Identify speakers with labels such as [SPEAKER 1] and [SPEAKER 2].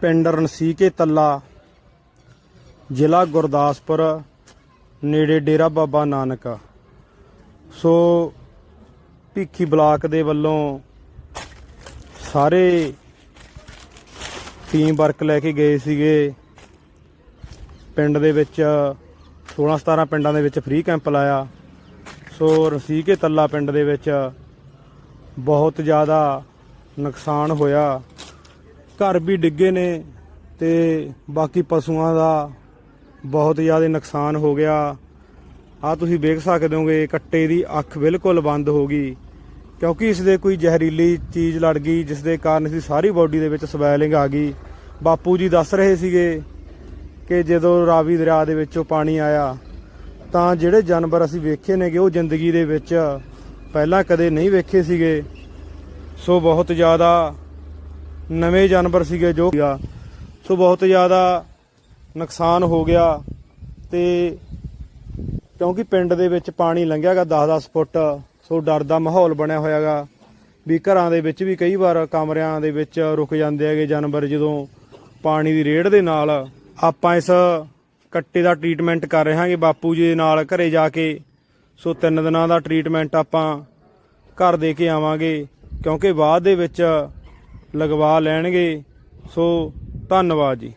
[SPEAKER 1] ਪਿੰਡ ਰਣਸੀਕੇ ਤੱਲਾ, ਜ਼ਿਲ੍ਹਾ ਗੁਰਦਾਸਪੁਰ, ਨੇੜੇ ਡੇਰਾ ਬਾਬਾ ਨਾਨਕ। ਸੋ ਭੀਖੀ ਬਲਾਕ ਦੇ ਵੱਲੋਂ ਸਾਰੇ ਟੀਮ ਵਰਕ ਲੈ ਕੇ ਗਏ ਸੀਗੇ। ਪਿੰਡ ਦੇ ਵਿੱਚ 16 17 ਪਿੰਡਾਂ ਦੇ ਵਿੱਚ ਫ੍ਰੀ ਕੈਂਪ ਲਾਇਆ। ਸੋ ਰਸੀਕੇ ਤੱਲਾ ਪਿੰਡ ਦੇ ਵਿੱਚ ਬਹੁਤ ਜ਼ਿਆਦਾ ਨੁਕਸਾਨ ਹੋਇਆ। ਘਰ ਵੀ ਡਿੱਗੇ ਨੇ ਤੇ ਬਾਕੀ ਪਸ਼ੂਆਂ ਦਾ ਬਹੁਤ ਜ਼ਿਆਦਾ ਨੁਕਸਾਨ ਹੋ ਗਿਆ। ਆ ਤੁਸੀਂ ਵੇਖ ਸਕਦੇ ਹੋਗੇ, ਕੱਟੇ ਦੀ ਅੱਖ ਬਿਲਕੁਲ ਬੰਦ ਹੋ ਗਈ, ਕਿਉਂਕਿ ਇਸ ਦੇ ਕੋਈ ਜ਼ਹਿਰੀਲੀ ਚੀਜ਼ ਲੜ ਗਈ, ਜਿਸ ਦੇ ਕਾਰਨ ਇਸ ਦੀ ਸਾਰੀ ਬਾਡੀ ਦੇ ਵਿੱਚ ਸਵੈਲਿੰਗ ਆ ਗਈ। ਬਾਪੂ ਜੀ ਦੱਸ ਰਹੇ ਸੀਗੇ ਕਿ ਜਦੋਂ ਰਾਵੀ ਦਰਿਆ ਦੇ ਵਿੱਚੋਂ ਪਾਣੀ ਆਇਆ, ਤਾਂ ਜਿਹੜੇ ਜਾਨਵਰ ਅਸੀਂ ਵੇਖੇ ਨੇਗੇ, ਉਹ ਜ਼ਿੰਦਗੀ ਦੇ ਵਿੱਚ ਪਹਿਲਾਂ ਕਦੇ ਨਹੀਂ ਵੇਖੇ ਸੀਗੇ। ਸੋ ਬਹੁਤ ਜ਼ਿਆਦਾ ਨਵੇਂ ਜਾਨਵਰ ਸੀਗੇ ਜੋ ਸੀਗਾ। ਸੋ ਬਹੁਤ ਜ਼ਿਆਦਾ ਨੁਕਸਾਨ ਹੋ ਗਿਆ ਤੇ ਕਿਉਂਕਿ ਪਿੰਡ ਦੇ ਵਿੱਚ ਪਾਣੀ ਲੰਘਿਆਗਾ 10-10 ਫੁੱਟ, ਸੋ ਡਰ ਦਾ ਮਾਹੌਲ ਬਣਿਆ ਹੋਇਆਗਾ ਵੀ ਘਰਾਂ ਦੇ ਵਿੱਚ ਵੀ ਕਈ ਵਾਰ ਕਮਰਿਆਂ ਦੇ ਵਿੱਚ ਰੁਕ ਜਾਂਦੇ ਹੈਗੇ ਜਾਨਵਰ ਜਦੋਂ ਪਾਣੀ ਦੀ ਰੇੜ ਦੇ ਨਾਲ। ਆਪਾਂ ਇਸ ਕੱਟੇ ਦਾ ਟ੍ਰੀਟਮੈਂਟ ਕਰ ਰਹੇ ਹਾਂਗੇ ਬਾਪੂ ਜੀ ਦੇ ਨਾਲ ਘਰੇ ਜਾ ਕੇ। ਸੋ ਤਿੰਨ ਦਿਨਾਂ ਦਾ ਟ੍ਰੀਟਮੈਂਟ ਆਪਾਂ ਘਰ ਦੇ ਕੇ ਆਵਾਂਗੇ ਕਿਉਂਕਿ ਬਾਅਦ ਦੇ ਵਿੱਚ ਲਗਵਾ ਲੈਣਗੇ। ਸੋ ਧੰਨਵਾਦ ਜੀ।